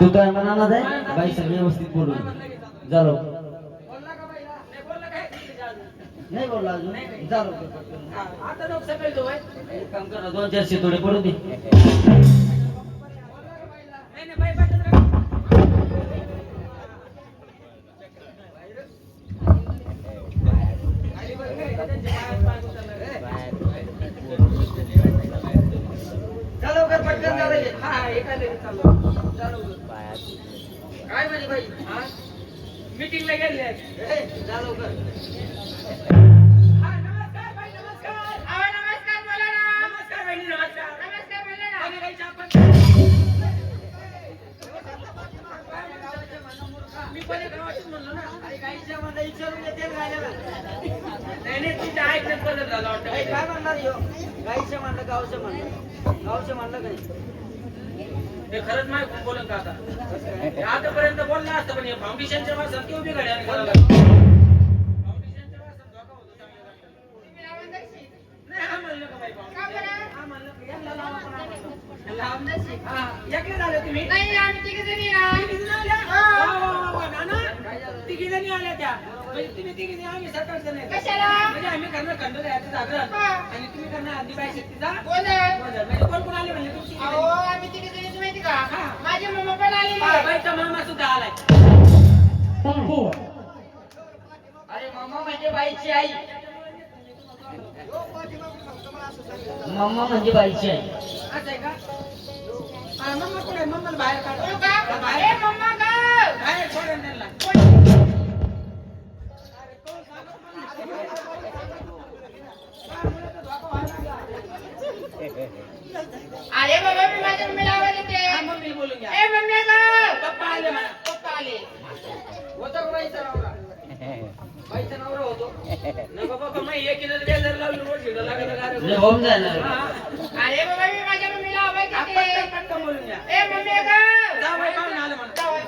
तू काय म्हणा आहे बाई सगळी व्यवस्थित बोलून झालो? नाही बोलला अजून. झालो काम करा दोन चारशे थोडे पडू दे नाही, नाही, बाई पाठवत राहा. खाली बघ, नाही, त्यांच्या पायात पाय उचलला. चला लवकर पटकन जा रे. हा, एका लेडीज चाललो. चालू. काय म्हणे बाई हा? मीटिंगला गेले आहेत. ए, जा लवकर हा, नमस्कार बाई, नमस्कार. नमस्कार बहिणी, नमस्कार. कोणी काही चहा पण- मी गावातच म्हणलो ना. गाईच्या म्हणलं विचारून येते गायला. नाही, नाही, तिच्या ऐकण्यात बदल झाला वाटतं. काय म्हणणार ह्यो? गाईचं म्हणलं गावचं म्हणलं. गावचं म्हणलं काही हे खरंच माहिती बोलून का आता? हे आतापर्यंत बोलला असतं पण हे फाउंडेशनच्या वासात किंवा बिघाड आणि करायला फाउंडेशनच्या वासात धोका होतो चांगल्या नाही हा म्हणलं का बाई फाउंडेशन? हा म्हणलं का? यांना लावा पण हा म्हणलं. यांना- हा, एकले झाले तुम्ही? तिघी जणी आल्या? वा, वा, वा, वा, नाना, तिघी जणी आल्या त्या. म्हणजे तुम्ही तिघी जणी आम्ही सरकारचं नाही. म्हणजे आम्ही करणार जागरण. आणि तुम्ही करणार शक्तीचा गोंधळ. म्हणजे कोण कोण आले तुमची. माझे मम्मा पण आलेली आहे. बाईचा मामा सुद्धा आलाय. अरे मम्मा म्हणजे बाईची आई. मम्मा म्हणजे बाईची आई. असं आहे का? मम्मा कुठे मम्माला बाहेर काढा. हो का? हा, बाहेर. मम्मा गं. बाहेर. अरे बाबा मी माझ्या मम्मीला आवाज येते मम्मीला बोलून घ्या. ए मम्मी गं. पप्पा आले म्हणा. पप्पा आले. होता बाईचा नवरा? बाईचा नवरा होतो. नाही बाबा पण मग एक किलो तेल जर लावलं रोज हिडं लागलं का रे? होम जायला. अरे बाबा मी माझ्या मम्मीला आवाज येते पटकन पटकन बोलून घ्या. ए मम्मी गं. पाहून आलं म्हणा. जावई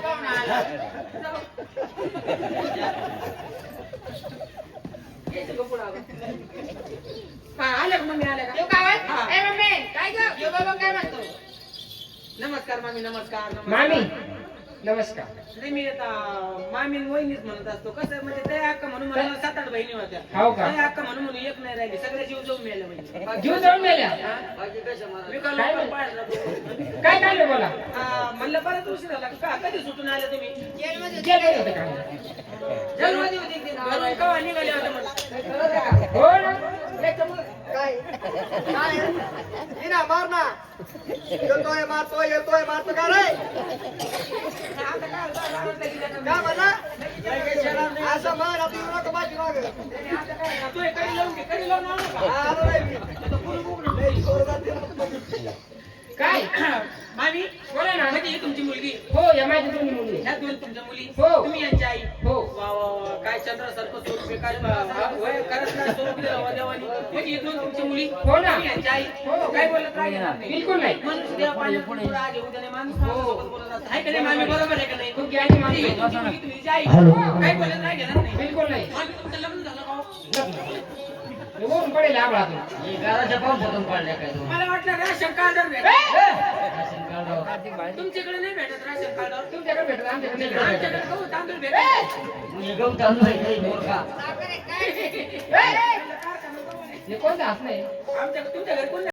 मम्मी का का आवाज? हा. ए मम्मी काय गं यो बाबा काय म्हणतो नमस्कार मामी नमस्कार नमस्कार. मामी नमस्कार. नाही मी आता मामी आणि वहिनीच म्हणत असतो. कसं म्हणजे ते अक्का म्हणून मला सात आठ बहिणी होत्या. हो का? ते अक्का म्हणून म्हणून एक नाही राहिली. सगळ्या जीव जाऊन मिळाल्या म्हणजे. जीव जाऊन मेल्या? बाकी कशा मला मी काल काय. काय बोला? म्हणलं बरंच उशीर झाला का? कधी सुटून आले तुम्ही? जेलमध्ये होते का? घरून घरून केव्हा निघाले होते म्हणलं? हो ना. काय काय हिना मार ना. येतोय मारतोय येतोय मारतो का रे? काय म्हणला असं मार आता येऊ नको माझी माग. आता काय? आलो नाही मी आता पुढं मामी बोला ना म्हणजे ही तुमची मुलगी. हो या माझी दोन्ही मुली ह्या दोन तुमच्या मुली हो. तुम्ही यांची आई. हो चंद्र सर्प स्वरूप आहे, काय बा- वय करत नाही स्वरूप देवा देवानी म्हणजे ही तुमची मुली हो ना. तुम्ही यांची आई. हो. काय बोलत राहिलं नाही बिलकुल नाही. मनुष्य देवा पाण्यात पुढे आज येऊ दे माणूस माणसासोबत बोलत असतो. आहे का नाही मामी? बरोबर आहे का नाही? तुमची आई माणूस ही आहे. तुमची मुलगी, तुम्ही हिची आई हॅलो. काय बोलत राहिलं नाही. बिलकुल नाही. मामी तुमचं लग्न झालं का हो? हे वरून पडेल घराच्या पावसातून पडल्या काय मला वाटलं भेटत राशन कार्डावर. तुमच्याकडे नाही भेटत राशन कार्ड तुमच्याकडे भेटत आमच्याकडे नाही भेटत. आमच्याकडे गहू तांदूळ भेटत हे गहू तांदूळ आहे काही मूर्खा. हे कोणतं असं नाही आमच्याकडे तुमच्या घरी कोण